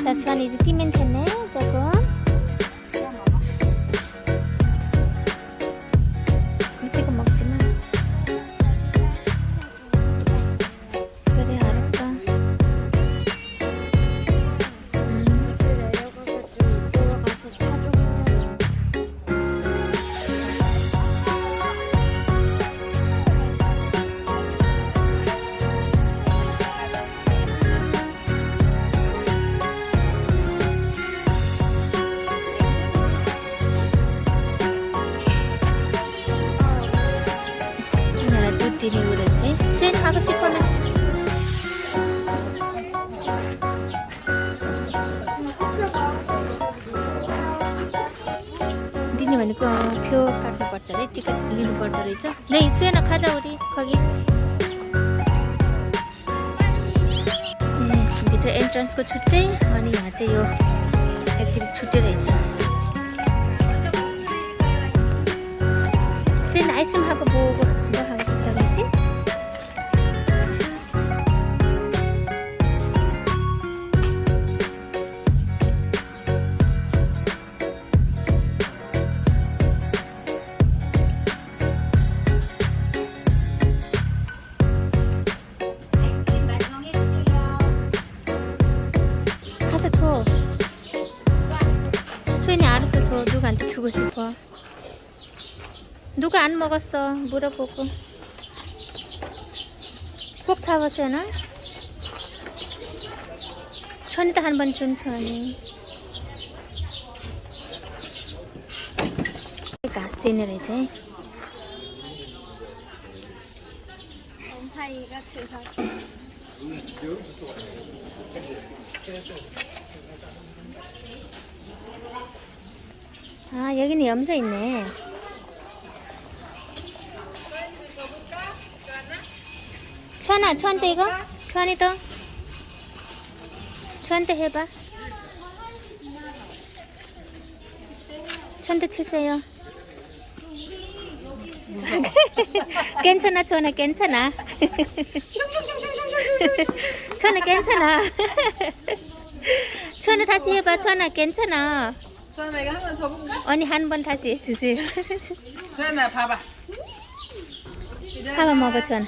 이따 천아 이제 뛰면 되네 조금. अरे टिकट लिनु पर्दो रहेछ। नै सुन खाजा उरी खगी। भित्र एन्ट्रान्सको छुट्टै अनि यहाँ चाहिँ यो एक्टिभिटी छुट्टै रहेछ। 수인이 알아서 줘. 누구한테 주고 싶어. 누가 안 먹었어? 물어보고. 꼭 잡으세요. 천이도 한 번 준 천이. 가스테이너를 이제. 곰팡이가 주사 아, 여기는 염소 있네. 천아, 천한테 이거? 천이도? 천한테 해봐. 천대 치세요. 괜찮아, 천아, 괜찮아. 천아, 괜찮아. 천아, 다시 해봐. 천아, 괜찮아. 수연아 이거 한번 줘볼까? 언니 한 번 다시 해주세요. 수연아 봐봐 하나 먹어, 천.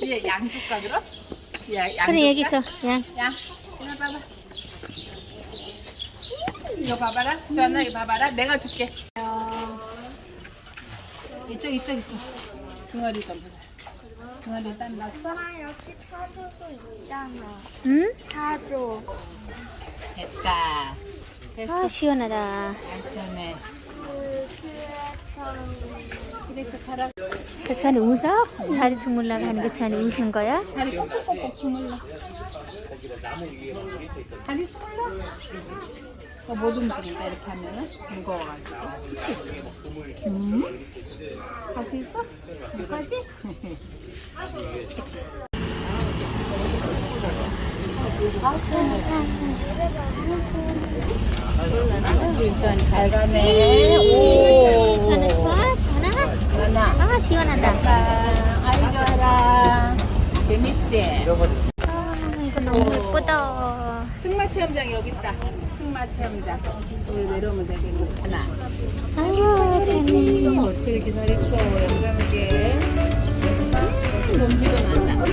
뒤에 양 줄까 그럼? 야, 양 그래, 줄까? 줘. 양. 양 이거 봐봐 이거 봐봐라 수연아 이거 봐봐라 내가 줄게 이쪽 이쪽 이쪽 등어리 좀 보자 등어리 딴 났어? 엄마 여기 타조도 있잖아 응? 타조 됐다 됐어 아, 시원하다. 아 시원해 그 이렇게 가라 그 웃어? 자리 주물라고 하는 게 천이 웃은 거야? 다리 꼭꼭꼭꼭 주물러 다리 주물러 어, 못 움직인다 이렇게 하면은 무거워가지고 음? 할수 있어? 우리 주환이 잘 가네 오 천아 좋아? 천아? 주환아 아, 시원하다. 아이 좋아라 재밌지? 아, 너무 예쁘다. 승마 체험장 여기 있다. 승마 체험장. 우리 내려오면 되겠네. 하나. 아유, 천이. 어떻게 이렇게 잘했어? 영감하게. 먼지도 많나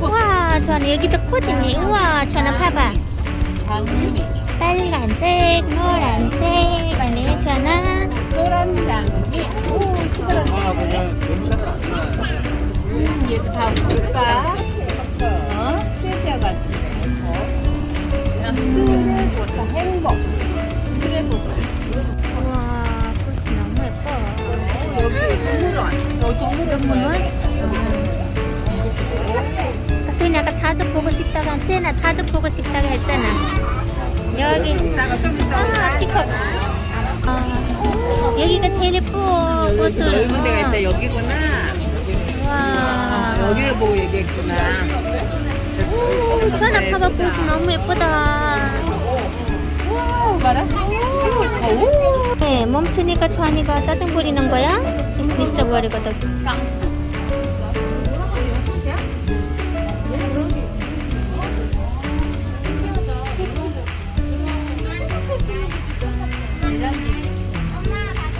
와, 천아 여기도 코지네. 우와, 천아 봐봐. 장미 빨간색, 노란색. 아니, 천아. 노란 장미 오 시끄럽네. 음, 얘도 다 볼까 어? 스트레치하고 같은데 어? 스트레보다 행복 스트레보다 우와, 코스 너무 예뻐. 여기 동물원 여기 동물원 동물원? 가야겠다 수인이 아까 타조 보고 싶다가 수인아 타조 보고 싶다가 했잖아. 여기. 이따가 좀 이따 아 피커. 아, 여기가 제일 예뻐 여기 꽃을 넓은 데가 있다. 여기구나. 와. 아, 여기를 보고 얘기했구나 오, 전화 봐봐 꽃이 너무 예쁘다. 네, 멈추니까 주한이가 짜증 부리는 거야? 잊어버리거든.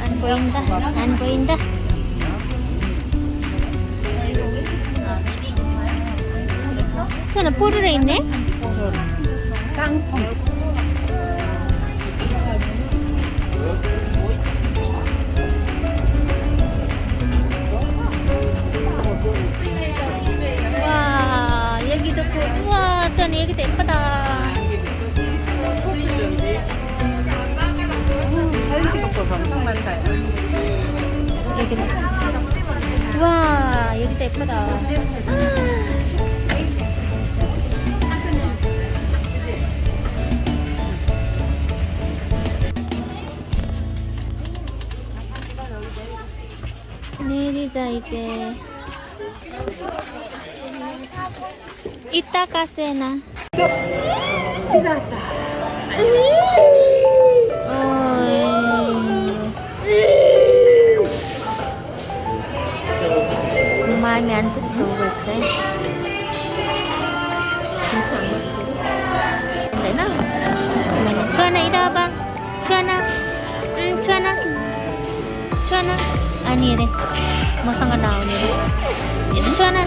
안 보인다. 안 보인다. 수연아 포르르 있네. 깡통. 와 여기도 그 우와 수연이 여기도 예쁘다. 사진 찍어서 엄청 많다. 여기도. 와 여기도 예쁘다. 이제. 이따 가 세나. 피자 왔다. 어이. 마음에 안 들어오고 있어. 진짜 안 먹지. 안 되나? 잠깐만요. 주하나 이리 와봐. 주하나. 응, 주하나. 주하나. 아니 이래. 뭐 상관 나오니 이래. 주하나.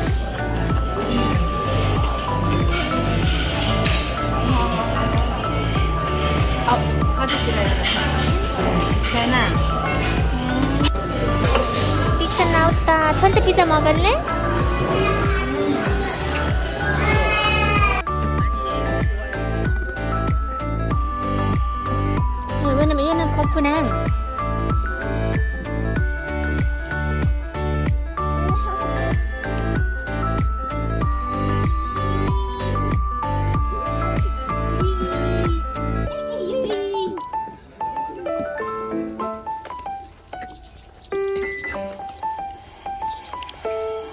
아, 가족들이랑 배나. 피자 나왔다. 천태 피자 먹을래? 어, 왜냐면 얘는 거푸네.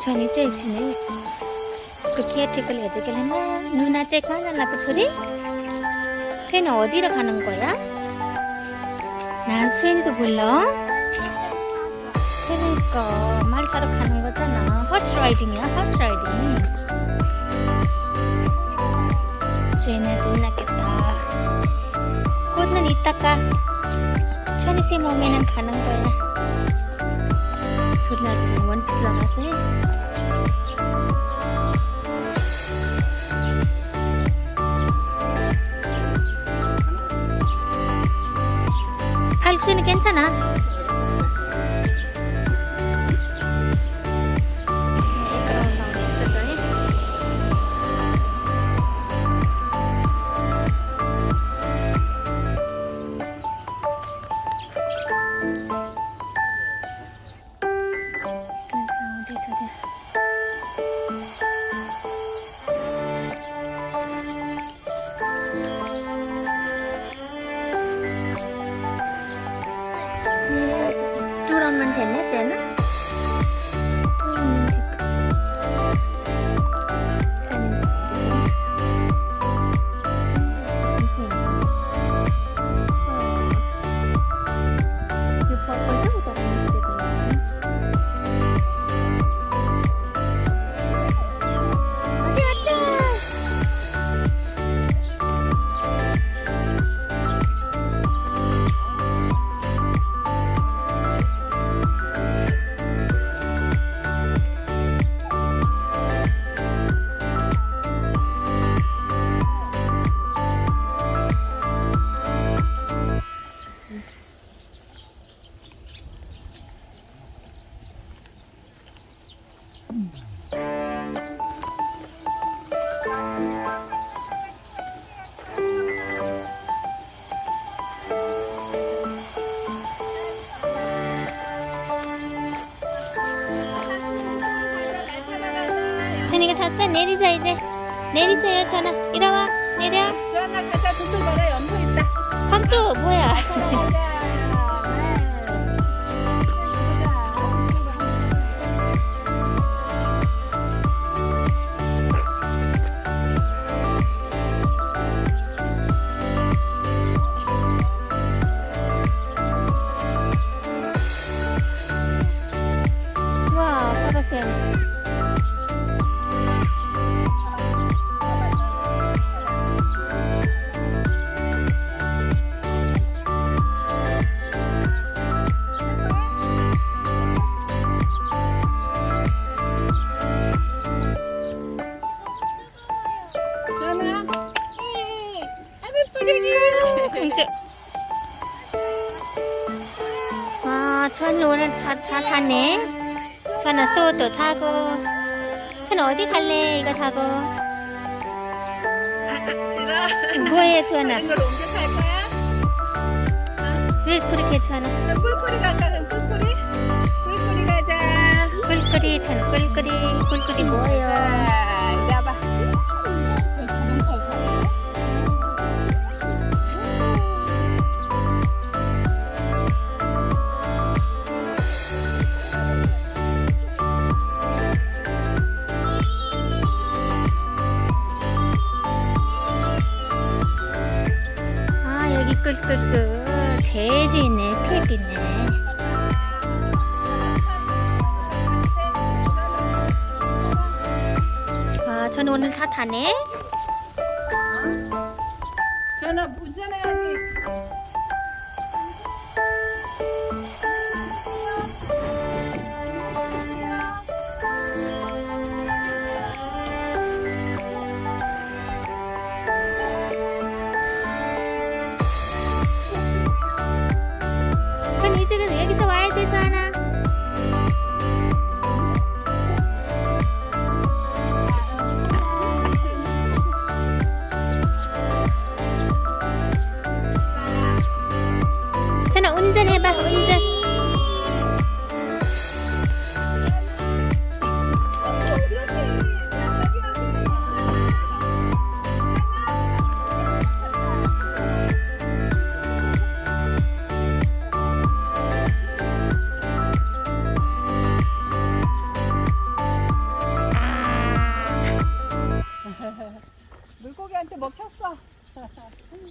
చూనిచ్చే ఇచ్చినవి 그렇게 책을 애들게 하나 누나 책 하나 나고 소리? 걔는 어디로 가는 거야? 난 수인이도 몰라 그러니까 말 따러 가는 거잖아 헐스 라이딩이야 헐스 라이딩 수인아 신났겠다 꽃은 이따가 천이씨 몸에는 가는 거야 원피스 나가서 해 할수는 괜찮아. 어디 저 내리자 이제. 내리세요 전화. 이리 와 내려. 주한아 가자. 두들 봐라 연소 있다. 함수 뭐야 전 오늘 다, 다 탔네. 저는 소도 타고. 저는 어디 갈래? 이거 타고. 싫어. 뭐해, 주원아? 이걸 옮겨 탈 거야? 왜 그렇게 주원아? 그럼 꿀꿀이 갈까? 그럼 꿀꿀이? 꿀꿀이 가자. 꿀꿀이, 저는 꿀꿀이. 꿀꿀이 뭐예요? 자, 저 운전해봐, 운전. 물고기한테 먹혔어.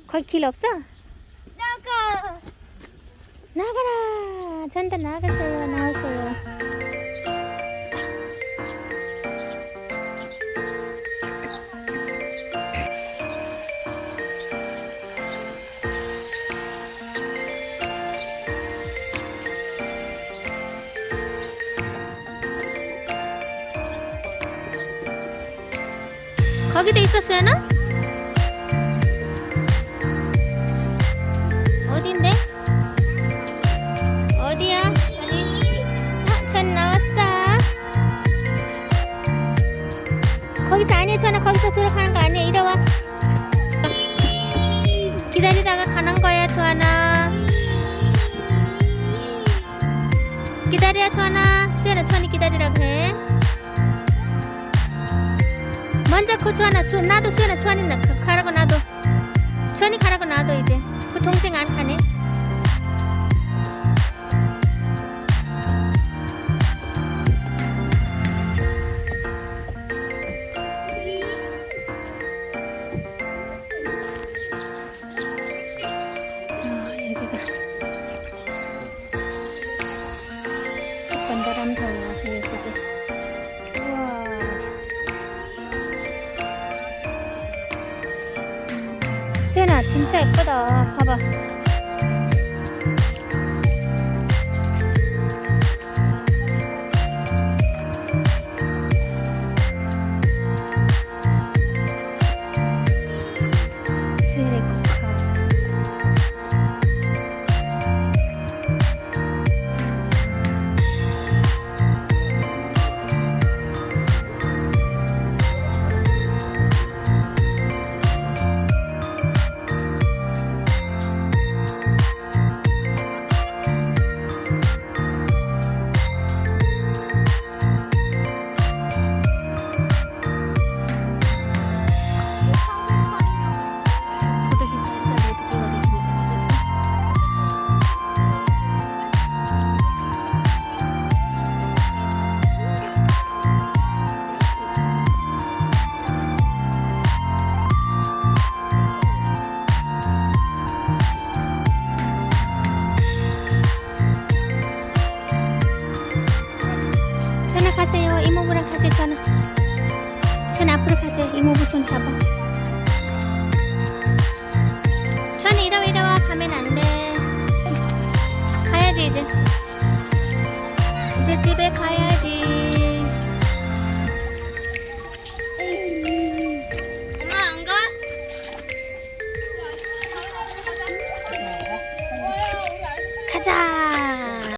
거기 길 없어? 나가. 나가라. 전다 나가세요, 나오세요. 거기도 있었어요, 나? 주하나, 주, 나도 수연아, 주하니 나 가- 가라고 나도. 주하니 가라고 나도 이제. 그 동생 안 가네. 이모